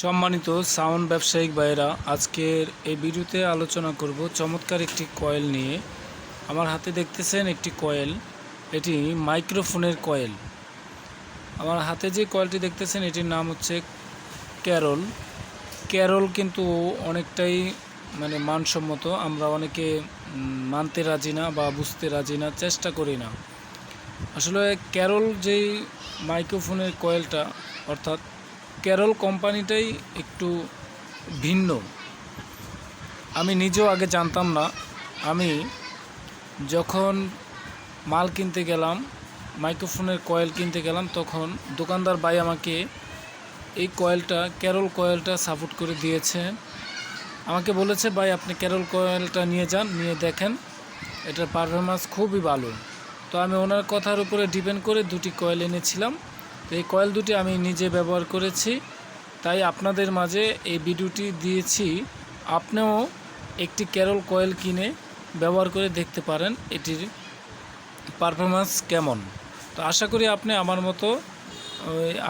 সম্মানিত সাউন্ড ব্যবসায়িক ভাইয়েরা, আজকের এই ভিডিওতে আলোচনা করব চমৎকার একটি কয়েল নিয়ে। আমার হাতে দেখতেছেন একটি কয়েল, এটি মাইক্রোফোনের কয়েল। আমার হাতে যে কয়েলটি দেখতেছেন, এটির নাম হচ্ছে ক্যারল। ক্যারল কিন্তু অনেকটাই মানে মানসম্মত, আমরা অনেকে মানতে রাজি না বা বুঝতে রাজি না, চেষ্টা করি না। আসলে ক্যারল যেই মাইক্রোফোনের কয়েলটা, অর্থাৎ ক্যারল কোম্পানিটাই একটু ভিন্ন। আমি নিজেও আগে জানতাম না। আমি যখন মাল কিনতে গেলাম, মাইক্রোফোনের কয়েল কিনতে গেলাম, তখন দোকানদার ভাই আমাকে এই কয়েলটা ক্যারল কয়েলটা সাপোর্ট করে দিয়েছে। আমাকে বলেছে, ভাই, আপনি ক্যারল কয়েলটা নিয়ে যান, নিয়ে দেখেন। এটার পারফরমেন্স খুবই ভালো। তো আমি ওনার কথার উপরে ডিপেন্ড করে দুটি কয়েল এনেছিলাম। এই কয়েল দুটি আমি নিজে ব্যবহার করেছি, তাই আপনাদের মাঝে এই ভিডিওটি দিয়েছি। আপনিও একটি ক্যারল কয়েল কিনে ব্যবহার করে দেখতে পারেন, এটির পারফরমেন্স কেমন। তো আশা করি আপনি আমার মতো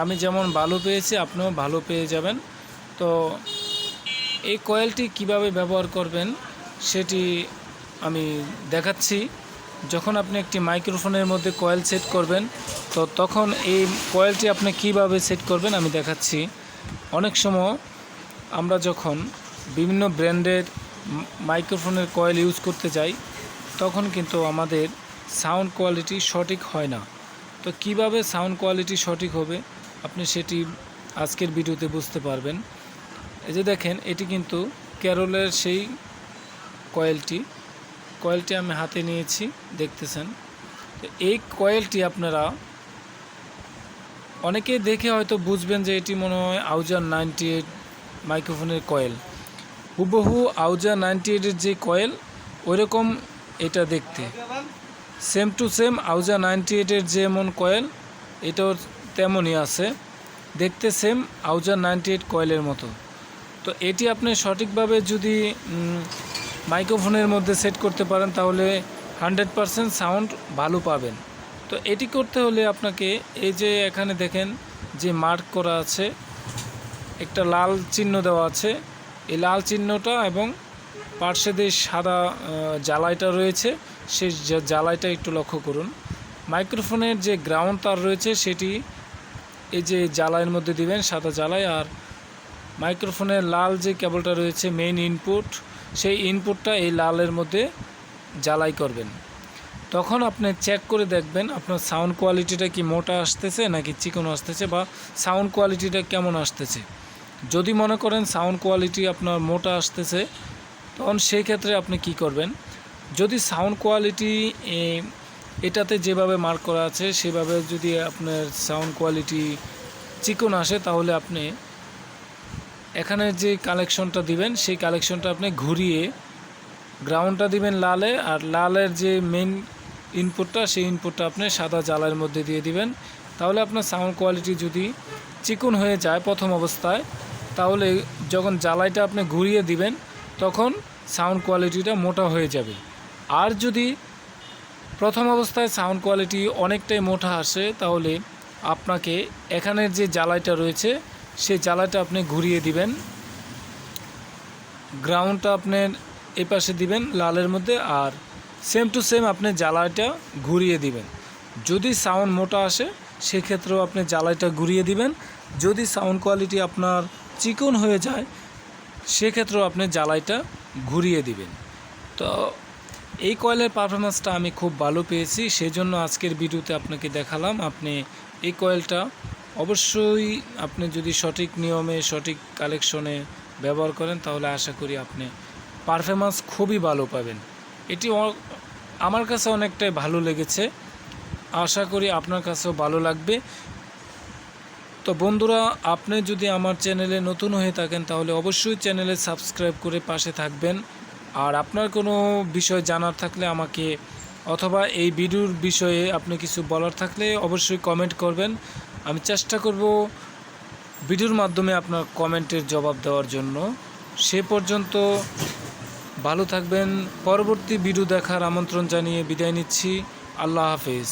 আমি যেমন ভালো পেয়েছি, আপনিও ভালো পেয়ে যাবেন। তো এই কয়েলটি কীভাবে ব্যবহার করবেন, সেটি আমি দেখাচ্ছি। যখন আপনি একটি মাইক্রোফোনের মধ্যে কয়েল সেট করবেন, তো তখন এই কয়েলটি আপনি কীভাবে সেট করবেন আমি দেখাচ্ছি। অনেক সময় আমরা যখন বিভিন্ন ব্র্যান্ডের মাইক্রোফোনের কয়েল ইউজ করতে যাই, তখন কিন্তু আমাদের সাউন্ড কোয়ালিটি সঠিক হয় না। তো কীভাবে সাউন্ড কোয়ালিটি সঠিক হবে, আপনি সেটি আজকের ভিডিওতে বুঝতে পারবেন। এই যে দেখেন, এটি কিন্তু ক্যারলের সেই কয়েলটি। কয়েলটি আমি হাতে নিয়েছি, দেখতেছেন। তো এই কয়েলটি আপনারা অনেকে দেখে হয়তো বুঝবেন যে এটি মনে হয় আউজার নাইনটি এইট মাইক্রোফোনের কয়েল। হুবহু আউজার নাইনটি এইটের যে কয়েল, ওইরকম এটা দেখতে। Same to same Ahuja ninety এইটের যেমন কয়েল, এটাও তেমনই আছে। দেখতে সেম আউজা নাইনটি এইট কয়েলের মতো। তো এটি আপনি সঠিকভাবে যদি মাইক্রোফোনের মধ্যে সেট করতে পারেন, তাহলে হান্ড্রেড পারসেন্ট সাউন্ড ভালো পাবেন। তো এটি করতে হলে আপনাকে এই যে এখানে দেখেন যে মার্ক করা আছে, একটা লাল চিহ্ন দেওয়া আছে। এই লাল চিহ্নটা এবং পার্শ্বে যে সাদা জ্বালাইটা রয়েছে, সেই জ্বালাইটা একটু লক্ষ্য করুন। মাইক্রোফোনের যে গ্রাউন্ড তার রয়েছে, সেটি এই যে জ্বালাইয়ের মধ্যে দিবেন, সাদা জ্বালাই। আর মাইক্রোফোনের লাল যে কেবলটা রয়েছে মেইন ইনপুট সেই ইনপুটটা এই লালের মধ্যে জ্বালাই করবেন। তখন আপনি চেক করে দেখবেন আপনার সাউন্ড কোয়ালিটিটা কি মোটা আসতেছে নাকি চিকন আসতেছে বা সাউন্ড কোয়ালিটিটা কেমন আসতেছে। যদি মনে করেন সাউন্ড কোয়ালিটি আপনার মোটা আসতেছে, তখন সেই ক্ষেত্রে আপনি কি করবেন? যদি সাউন্ড কোয়ালিটি এটাতে যেভাবে মার্ক করা আছে, সেভাবে যদি আপনার সাউন্ড কোয়ালিটি চিকন আসে, তাহলে আপনি এখানে যে কালেকশনটা দিবেন, সেই কালেকশনটা আপনি ঘুরিয়ে গ্রাউন্ডটা দিবেন লালে, আর লালের যে মেইন ইনপুটটা সেই ইনপুটটা আপনি সাদা জ্বালার মধ্যে দিয়ে দিবেন। তাহলে আপনার সাউন্ড কোয়ালিটি যদি চিকন হয়ে যায় প্রথম অবস্থায়, তাহলে যখন জ্বালাইটা আপনি ঘুরিয়ে দিবেন, তখন সাউন্ড কোয়ালিটিটা মোটা হয়ে যাবে। আর যদি প্রথম অবস্থায় সাউন্ড কোয়ালিটি অনেকটাই মোটা আসে, তাহলে আপনাকে এখানের যে জ্বালাইটা রয়েছে সেই জ্বালাইটা আপনি ঘুরিয়ে দিবেন। গ্রাউন্ডটা আপনার এই পাশে দিবেন লালের মধ্যে আর সেম টু সেম আপনি জ্বালাইটা ঘুরিয়ে দিবেন। যদি সাউন্ড মোটা আসে, সেক্ষেত্রেও আপনি জ্বালাইটা ঘুরিয়ে দিবেন। যদি সাউন্ড কোয়ালিটি আপনার চিকন হয়ে যায়, সেক্ষেত্রেও আপনি জ্বালাইটা ঘুরিয়ে দিবেন। তো এই কয়েলের পারফরমেন্সটা আমি খুব ভালো পেয়েছি সেই জন্য আজকের ভিডিওতে আপনাকে দেখালাম, আপনি এই কয়েলটা অবশ্যই আপনি যদি সঠিক নিয়মে, সঠিক কালেকশনে ব্যবহার করেন, তাহলে আশা করি আপনি পারফরমেন্স খুবই ভালো পাবেন। এটি আমার কাছে অনেকটাই ভালো লেগেছে। আশা করি আপনার কাছেও ভালো লাগবে। তো বন্ধুরা, আপনি যদি আমার চ্যানেলে নতুন হয়ে থাকেন, তাহলে অবশ্যই চ্যানেলে সাবস্ক্রাইব করে পাশে থাকবেন। আর আপনার কোনো বিষয় জানার থাকলে আমাকে অথবা এই ভিডিওর বিষয়ে আপনি কিছু বলার থাকলে অবশ্যই কমেন্ট করবেন। আমি চেষ্টা করব ভিডিওর মাধ্যমে আপনার কমেন্টের জবাব দেওয়ার জন্য। সে পর্যন্ত ভালো থাকবেন। পরবর্তী ভিডিও দেখার আমন্ত্রণ জানিয়ে বিদায় নিচ্ছি। আল্লাহ হাফেজ।